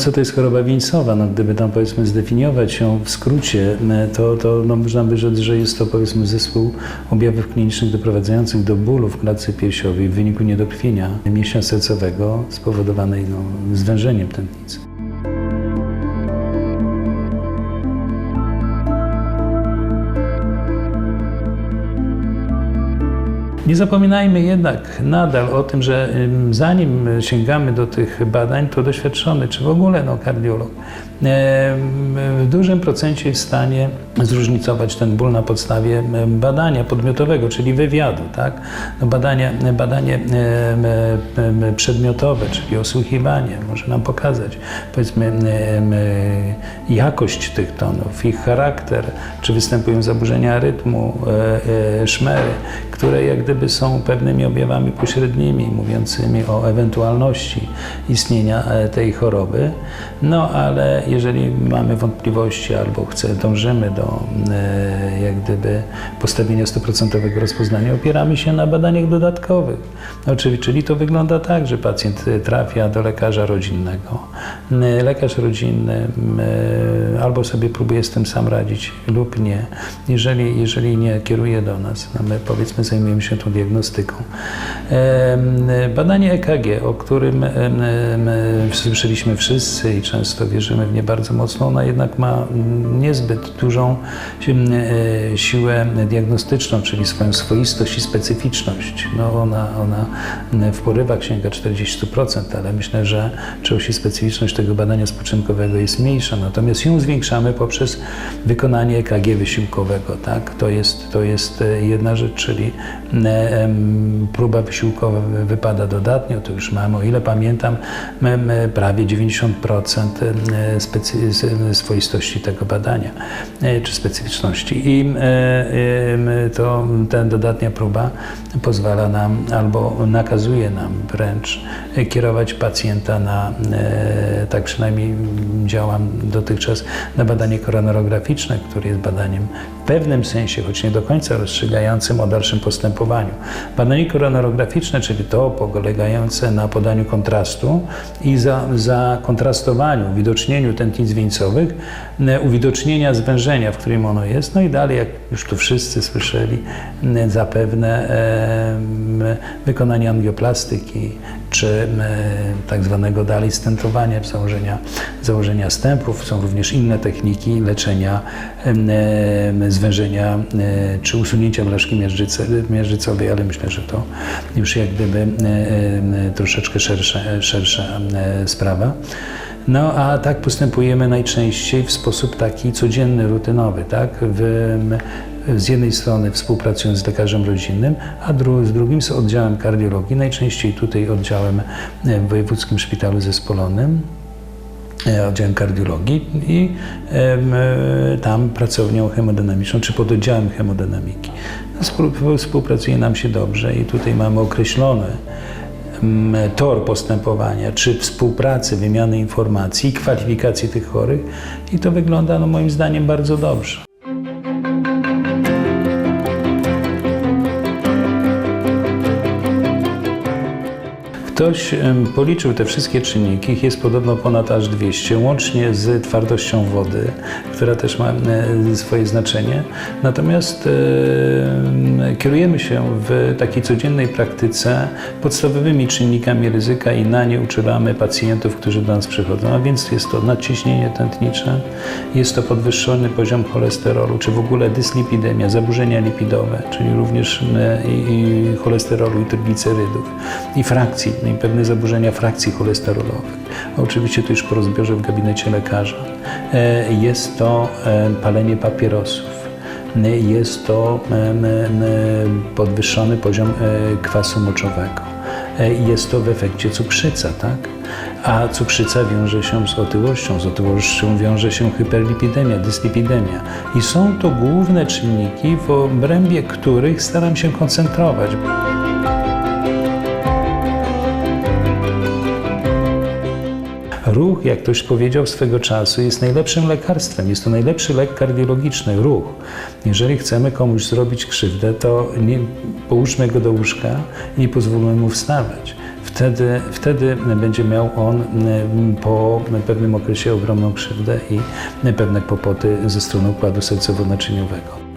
co to jest choroba wieńcowa? No, gdyby tam powiedzmy zdefiniować ją w skrócie, e, to, to no, można by rzec, że jest to powiedzmy zespół objawów klinicznych doprowadzających do bólu w klatce piersiowej w wyniku niedokrwienia mięśnia sercowego spowodowanej no, zwężeniem tętnicy. Nie zapominajmy jednak nadal o tym, że zanim sięgamy do tych badań, to doświadczony, czy w ogóle no, kardiolog, w dużym procencie jest w stanie zróżnicować ten ból na podstawie badania podmiotowego, czyli wywiadu. Tak? No, badanie badanie przedmiotowe, czyli osłuchiwanie, może nam pokazać powiedzmy jakość tych tonów, ich charakter, czy występują zaburzenia rytmu, e, e, szmery, które jak gdyby są pewnymi objawami pośrednimi, mówiącymi o ewentualności istnienia e, tej choroby. No ale jeżeli mamy wątpliwości albo chce, dążymy do e, jak gdyby postawienia stuprocentowego rozpoznania, opieramy się na badaniach dodatkowych. No, czyli, to wygląda tak, że pacjent e, trafia do lekarza rodzinnego. Lekarz rodzinny albo sobie próbuje z tym sam radzić lub nie. Jeżeli, jeżeli nie kieruje do nas, no my powiedzmy zajmujemy się diagnostyką. Badanie EKG, o którym słyszeliśmy wszyscy i często wierzymy w nie bardzo mocno, ona jednak ma niezbyt dużą siłę diagnostyczną, czyli swoją swoistość i specyficzność. No ona, ona w porywach sięga 40%, ale myślę, że i specyficzność tego badania spoczynkowego jest mniejsza, natomiast ją zwiększamy poprzez wykonanie EKG wysiłkowego. Tak? To, jest, to jest e, jedna rzecz, czyli e, próba wysiłkowa wypada dodatnio, to już mamy, o ile pamiętam, prawie 90% e, specy- s- swoistości tego badania, e, czy specyficzności. I e, to ta dodatnia próba pozwala nam albo nakazuje nam wręcz e, kierować pacjenta na, tak przynajmniej działam dotychczas, na badanie koronarograficzne, które jest badaniem pewnym sensie, choć nie do końca rozstrzygającym o dalszym postępowaniu. Badanie koronarograficzne, czyli to polegające na podaniu kontrastu i za, za kontrastowaniu, uwidocznieniu tętnic wieńcowych, e, uwidocznienia zwężenia, w którym ono jest, no i dalej, jak już tu wszyscy słyszeli, m, zapewne e, wykonanie angioplastyki, czy m, tak zwanego dalej stentowania, założenia, założenia stępów. Są również inne techniki leczenia em, zwężenia e, czy usunięcia blaszki miażdżyce, miażdżycowej, ale myślę, że to już jak gdyby e, em, troszeczkę szersza, szersza e, sprawa. No a tak postępujemy najczęściej w sposób taki codzienny, rutynowy, tak? W, z jednej strony współpracując z lekarzem rodzinnym, a dru, z drugim z oddziałem kardiologii, najczęściej tutaj oddziałem e, w Wojewódzkim Szpitalu Zespolonym, e, oddziałem kardiologii i e, tam pracownią hemodynamiczną, czy pododdziałem hemodynamiki. No, współ- Współpracuje nam się dobrze i tutaj mamy określone tor postępowania, czy współpracy, wymiany informacji i kwalifikacji tych chorych i to wygląda no, moim zdaniem bardzo dobrze. Ktoś policzył te wszystkie czynniki, ich jest podobno ponad aż 200, łącznie z twardością wody, która też ma swoje znaczenie. Natomiast kierujemy się w takiej codziennej praktyce podstawowymi czynnikami ryzyka i na nie uczulamy pacjentów, którzy do nas przychodzą. A więc jest to nadciśnienie tętnicze, jest to podwyższony poziom cholesterolu, czy w ogóle dyslipidemia, zaburzenia lipidowe, czyli również i, i cholesterolu i triglicerydów, i frakcji, i pewne zaburzenia frakcji cholesterolowych. Oczywiście to już po rozbiorze w gabinecie lekarza. E, Jest to e, palenie papierosów. E, Jest to podwyższony poziom kwasu moczowego. Jest to w efekcie cukrzyca, tak? A cukrzyca wiąże się z otyłością, z otyłością wiąże się hyperlipidemia, dyslipidemia. I są to główne czynniki, w obrębie których staram się koncentrować. Ruch, jak ktoś powiedział swego czasu, jest najlepszym lekarstwem. Jest to najlepszy lek kardiologiczny, ruch. Jeżeli chcemy komuś zrobić krzywdę, to nie połóżmy go do łóżka i nie pozwólmy mu wstawać. Wtedy, wtedy będzie miał on mm, po pewnym okresie ogromną krzywdę i pewne kłopoty ze strony układu sercowo-naczyniowego.